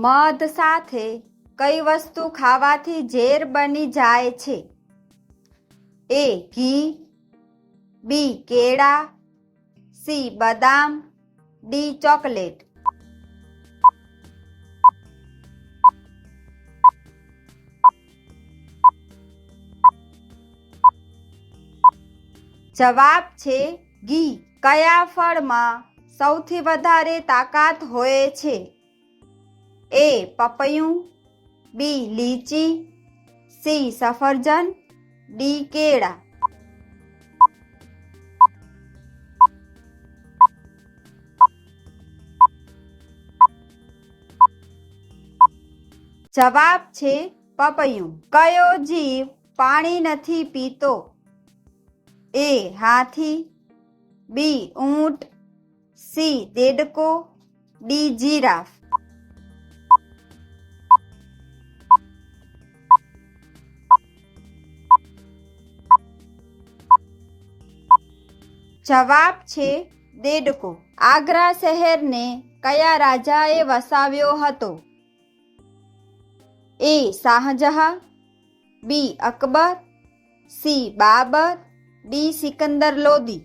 મધ સાથે કઈ વસ્તુ ખાવાથી ઝેર બની જાય છે? એ ઘી, બી કેળા, સી બદામ, ડી ચોકલેટ. જવાબ છે ઘી. કયા ફળમાં સૌથી વધારે તાકાત હોય છે? એ પપૈયું બી લીચી સી સફરજન ડી કેળા જવાબ છે પપૈયું. કયો જીવ પાણી નથી પીતો? એ હાથી બી ઊંટ સી દેડકો ડી જીરાફ. જવાબ છે દેડકો. આગ્રા શહેરને કયા રાજાએ વસાવ્યો હતો? A Shahjahan, B Akbar, C Babur, D Sikandar Lodi.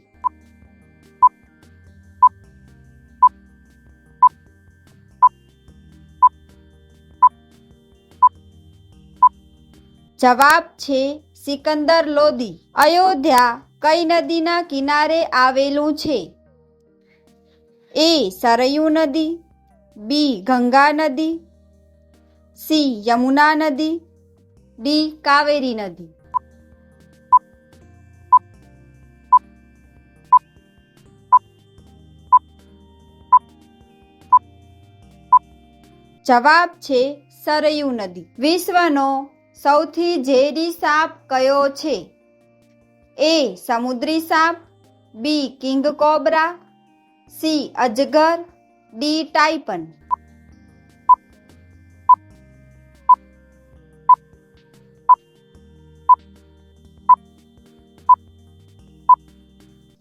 જવાબ છે સિકંદર લોદી અયોધ્યા કઈ નદીના કિનારે આવેલું છે? એ સરયુ નદી, બી ગંગા નદી, સી યમુના નદી, ડી કાવેરી નદી. જવાબ છે સરયુ નદી. વિશ્વનો સૌથી ઝેરી સાપ કયો છે? એ સમુદ્રી સાપ બી કિંગ કોબરા સી અજગર ડી ટાઇપન.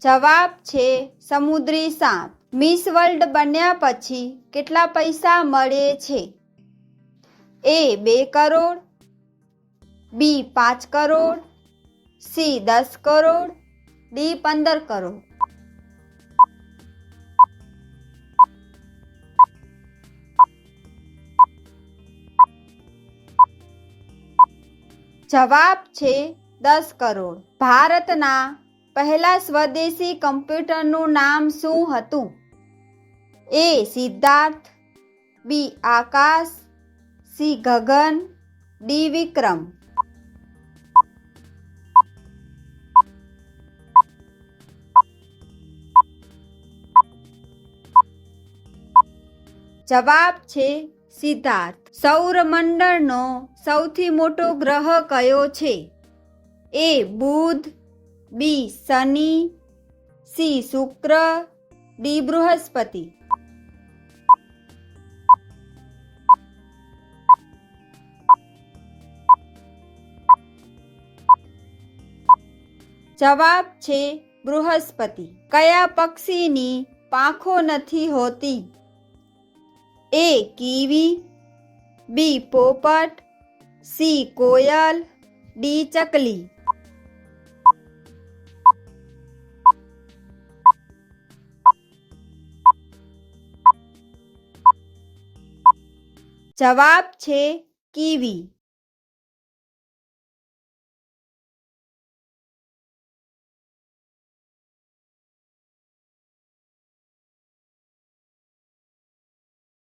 જવાબ છે સમુદ્રી સાપ. મિસ વર્લ્ડ બન્યા પછી કેટલા પૈસા મળે છે? એ બે કરોડ બી પાંચ કરોડ, સી દસ કરોડ, ડી પંદર કરોડ. જવાબ છે દસ કરોડ. ભારતના પહેલા સ્વદેશી કમ્પ્યુટરનું નામ શું હતું? A Siddharth, B Aakash, C Gagan, D Vikram. જવાબ છે સિદ્ધાર્થ. સૌરમંડળનો સૌથી મોટો ગ્રહ કયો છે? A Budh, B Shani, C Shukra, D Brihaspati. જવાબ છે બૃહસ્પતિ. કયા પક્ષીની પાંખો નથી હોતી? એ કીવી બી પોપટ સી કોયલ ડી ચકલી જવાબ છે કીવી